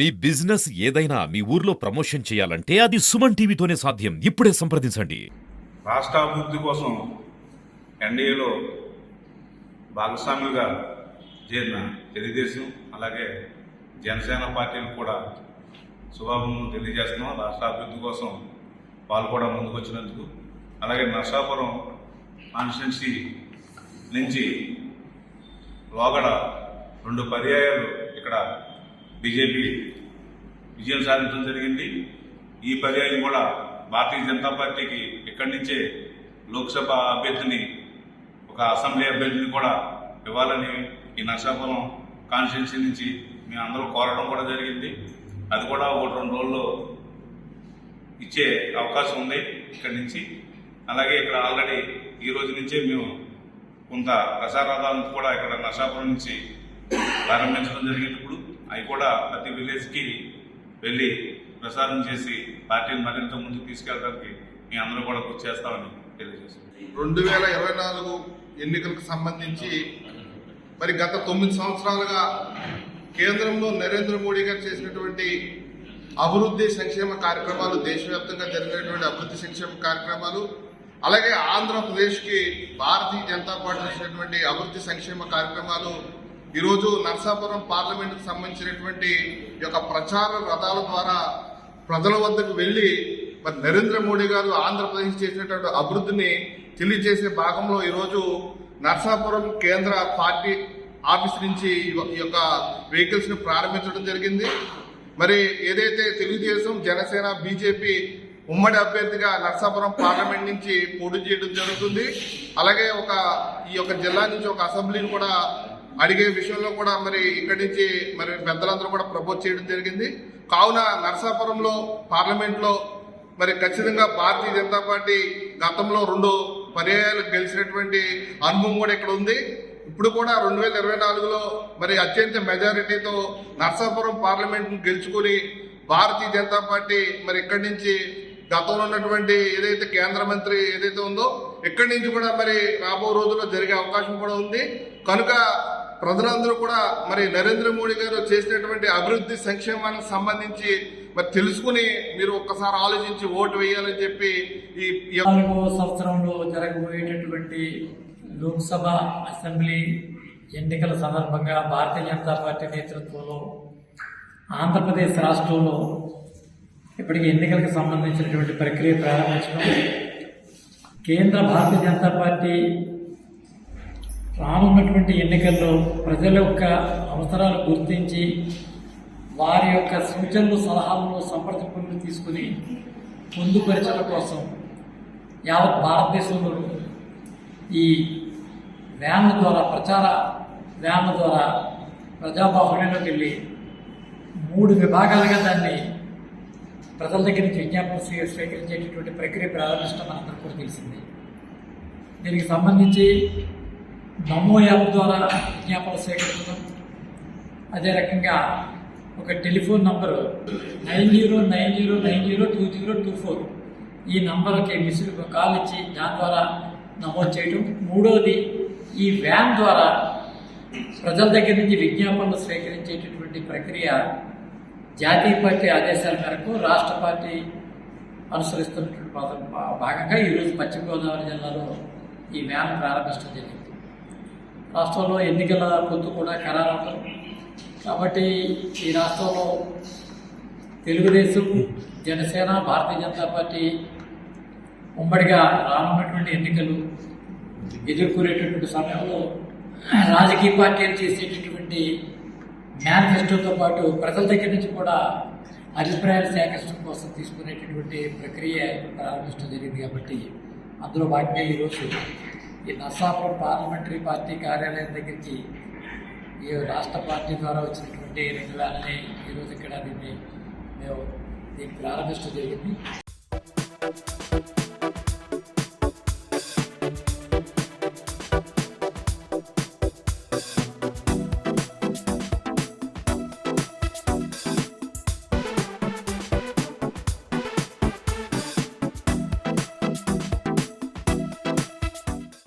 మీ business ఏదైనా మీ ఊర్లో promotion చేయాలంటే అది సుమన్ టీవీతోనే సాధ్యం. ఇప్పుడే సంప్రదించండి. రాష్ట్ర అభివృద్ధి కోసం ఎన్డీఏలో భాగస్వాములుగా చేరిన తెలుగుదేశం అలాగే జనసేన పార్టీలు కూడా శుభాభం తెలియజేస్తున్నాం. రాష్ట్ర అభివృద్ధి కోసం వాళ్ళు కూడా ముందుకు వచ్చినందుకు అలాగే నర్సాపురం కాన్స్టిట్యున్సీ నుంచి లోగడ రెండు పర్యాయాలు ఇక్కడ బీజేపీ విజయం సాధించడం జరిగింది. ఈ పర్యాయం కూడా భారతీయ జనతా పార్టీకి ఇక్కడి నుంచే లోక్సభ అభ్యర్థిని ఒక అసెంబ్లీ అభ్యర్థిని కూడా ఇవ్వాలని ఈ నర్సాపురం కాన్స్టిట్యున్సీ నుంచి మేము అందరూ కోరడం కూడా జరిగింది. అది కూడా ఒక రెండు రోజుల్లో ఇచ్చే అవకాశం ఉంది ఇక్కడి నుంచి. అలాగే ఇక్కడ ఆల్రెడీ ఈ రోజు నుంచే మేము కొంత ప్రసారాలను కూడా ఇక్కడ నర్సాపురం నుంచి ప్రారంభించడం జరిగింది ఇప్పుడు అవి కూడా ప్రతి విలేజ్కి వెళ్ళి ప్రసారం చేసి పార్టీని మరింత ముందుకు తీసుకెళ్ళడానికి మీ అందరూ కూడా కృషి చేస్తామని తెలియజేస్తున్నాం. రెండు వేల ఇరవై నాలుగు ఎన్నికలకు సంబంధించి మరి గత తొమ్మిది సంవత్సరాలుగా కేంద్రంలో నరేంద్ర మోడీ గారు చేసినటువంటి అభివృద్ధి సంక్షేమ కార్యక్రమాలు దేశవ్యాప్తంగా జరిగినటువంటి అభివృద్ధి సంక్షేమ కార్యక్రమాలు అలాగే ఆంధ్రప్రదేశ్కి భారతీయ జనతా పార్టీ చేసినటువంటి అభివృద్ధి సంక్షేమ కార్యక్రమాలు ఈరోజు నర్సాపురం పార్లమెంటుకు సంబంధించినటువంటి ఈ యొక్క ప్రచార రథాల ద్వారా ప్రజల వద్దకు వెళ్ళి మరి నరేంద్ర మోడీ గారు ఆంధ్రప్రదేశ్ చేసినటువంటి అభివృద్ధిని తెలియజేసే భాగంలో ఈరోజు నర్సాపురం కేంద్ర పార్టీ ఆఫీస్ నుంచి ఈ యొక్క వెహికల్స్ని ప్రారంభించడం జరిగింది. మరి ఏదైతే తెలుగుదేశం జనసేన బీజేపీ ఉమ్మడి అభ్యర్థిగా నర్సాపురం పార్లమెంట్ నుంచి పోటీ చేయడం జరుగుతుంది. అలాగే ఒక ఈ యొక్క జిల్లా నుంచి ఒక అసెంబ్లీని కూడా అడిగే విషయంలో కూడా మరి ఇక్కడి నుంచి మరి పెద్దలందరూ కూడా ప్రపోజ్ చేయడం జరిగింది. కావున నర్సాపురంలో పార్లమెంట్లో మరి ఖచ్చితంగా భారతీయ జనతా పార్టీ గతంలో రెండు పర్యాయాలు గెలిచినటువంటి అనుభవం కూడా ఇక్కడ ఉంది. ఇప్పుడు కూడా రెండు వేల ఇరవై నాలుగులో మరి అత్యంత మెజారిటీతో నర్సాపురం పార్లమెంట్ను గెలుచుకుని భారతీయ జనతా పార్టీ మరి ఇక్కడి నుంచి గతంలో ఉన్నటువంటి ఏదైతే కేంద్ర మంత్రి ఏదైతే ఉందో ఇక్కడి నుంచి కూడా మరి రాబో రోజుల్లో జరిగే అవకాశం కూడా ఉంది. కనుక ప్రజలందరూ కూడా మరి నరేంద్ర మోడీ గారు చేసినటువంటి అభివృద్ధి సంక్షేమానికి సంబంధించి మరి తెలుసుకుని మీరు ఒక్కసారి ఆలోచించి ఓటు వేయాలని చెప్పి ఈ నాలుగో సంవత్సరంలో జరగబోయేటటువంటి లోక్సభ అసెంబ్లీ ఎన్నికల సందర్భంగా భారతీయ జనతా పార్టీ నేతృత్వంలో ఆంధ్రప్రదేశ్ రాష్ట్రంలో ఇప్పటికి ఎన్నికలకు సంబంధించినటువంటి ప్రక్రియ ప్రారంభించడం. కేంద్ర భారతీయ జనతా పార్టీ రానున్నటువంటి ఎన్నికల్లో ప్రజల యొక్క అవసరాలు గుర్తించి వారి యొక్క సూచనలు సలహాలను సంప్రదింపులను తీసుకుని పొందుపరచడం కోసం యావత్ భారతదేశంలో ఈ వ్యాన్ల ద్వారా ప్రచార వ్యాన్ల ద్వారా ప్రజాబాహుళ్యంలోకి వెళ్ళి మూడు విభాగాలుగా దాన్ని ప్రజల దగ్గర నుంచి విజ్ఞాపన స్వీ- స్వీకరించేటటువంటి ప్రక్రియ ప్రారంభించడం మనందరికీ కూడా తెలిసింది. దీనికి సంబంధించి నమో యాప్ ద్వారా విజ్ఞాపన సేకరించడం అదే రకంగా ఒక telephone number nine zero nine zero nine zero two zero two four. ఈ నంబర్కి మిస్డ్ కాల్ ఇచ్చి దాని ద్వారా నమోదు చేయడం మూడవది ఈ వ్యాన్ ద్వారా ప్రజల దగ్గర నుంచి విజ్ఞాపనలు స్వీకరించేటటువంటి ప్రక్రియ జాతీయ పార్టీ ఆదేశాల మేరకు రాష్ట్ర పార్టీ అనుసరిస్తున్నటువంటి భాగంగా ఈరోజు పశ్చిమ గోదావరి జిల్లాలో ఈ వ్యాన్ ప్రారంభించడం జరిగింది. రాష్ట్రంలో ఎన్నికల పొత్తు కూడా ఖరారవడం కాబట్టి ఈ రాష్ట్రంలో తెలుగుదేశం జనసేన భారతీయ జనతా పార్టీ ఉమ్మడిగా రానున్నటువంటి ఎన్నికలు ఎదుర్కొనేటటువంటి సమయంలో రాజకీయ పార్టీలు చేసేటటువంటి మేనిఫెస్టోతో పాటు ప్రజల దగ్గర నుంచి కూడా అభిప్రాయాలు సేకరించడం కోసం తీసుకునేటటువంటి ప్రక్రియ ప్రారంభించడం జరిగింది కాబట్టి అందులో భాగంగా ఈరోజు ఈ నర్సాపురం పార్లమెంటరీ పార్టీ కార్యాలయం దగ్గరికి ఈ రాష్ట్ర పార్టీ ద్వారా వచ్చినటువంటి రెండు వేలని ఈరోజు ఇక్కడ దీన్ని మేము దీన్ని ప్రారంభించడం జరిగింది.